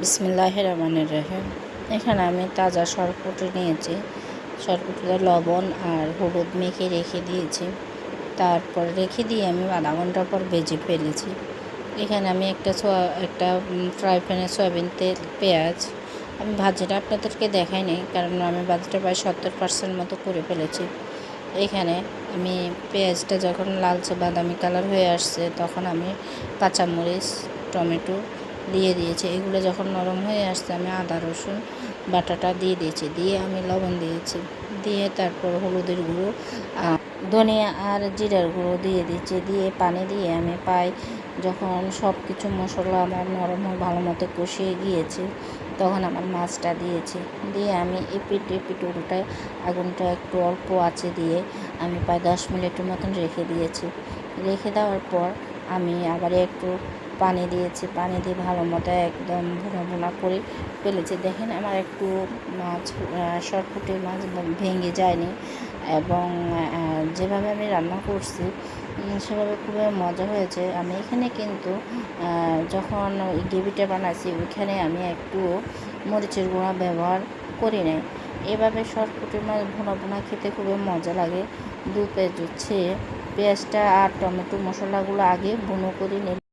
বিসমিল্লাহ রহমানের রহিম। এখানে আমি তাজা সরপুটি নিয়েছি। সরপুটিতে লবণ আর হলুদ মেখে রেখে দিয়েছি। তারপর রেখে দিয়ে আমি আধা ঘণ্টা পর ভেজে ফেলেছি। এখানে আমি একটা সোয়া একটা ফ্রাই প্যানে সয়াবিন তেল, পেঁয়াজ, আমি ভাজিটা আপনাদেরকে দেখাই নাই, কারণ আমি ভাজিটা প্রায় সত্তর পার্সেন্ট মতো করে ফেলেছি। এখানে আমি পেঁয়াজটা যখন লালচে বাদামি কালার হয়ে আসছে, তখন আমি কাঁচামরিচ, টমেটো দিয়ে দিয়েছি। এগুলো যখন নরম হয়ে আসছে, আমি আদা, রসুন, বাটাটা দিয়ে দিয়েছি। দিয়ে আমি লবণ দিয়েছি। দিয়ে তারপর হলুদের গুঁড়ো ধনিয়া আর জিরার গুঁড়ো দিয়ে দিচ্ছি দিয়ে পানি দিয়ে আমি পাই যখন সব কিছু মশলা আমার নরম হয়ে ভালো মতো কষিয়ে গিয়েছে, তখন আমার মাছটা দিয়েছি। দিয়ে আমি এপিট এপিট উল্টায় আগুনটা একটু অল্প আছে দিয়ে আমি প্রায় দশ মিনিটের মতন রেখে দিয়েছি। রেখে দেওয়ার পর আমি আবার একটু পানি দিয়েছি, পানি দিয়ে ভালো মতো একদম ভুনা ভুনা করে ফেলেছি। দেখেন আমার একটু মাছ শর্টফুটে মাছ ভেঙে যায়নি এবং যেভাবে আমি রান্না করছি সেভাবে খুবই মজা হয়েছে। আমি এখানে কিন্তু যখন গ্রেভিটা বানাইছি, ওইখানে আমি একটু মরিচের গুঁড়া ব্যবহার করি নাই। এভাবে শর্টফুটের মাছ ভুনা ভুনা খেতে খুবই মজা লাগে। দু পেঁয়াজ হচ্ছে পেঁয়াজটা আর টমেটো মশলাগুলো আগে বুনো করে নিলাম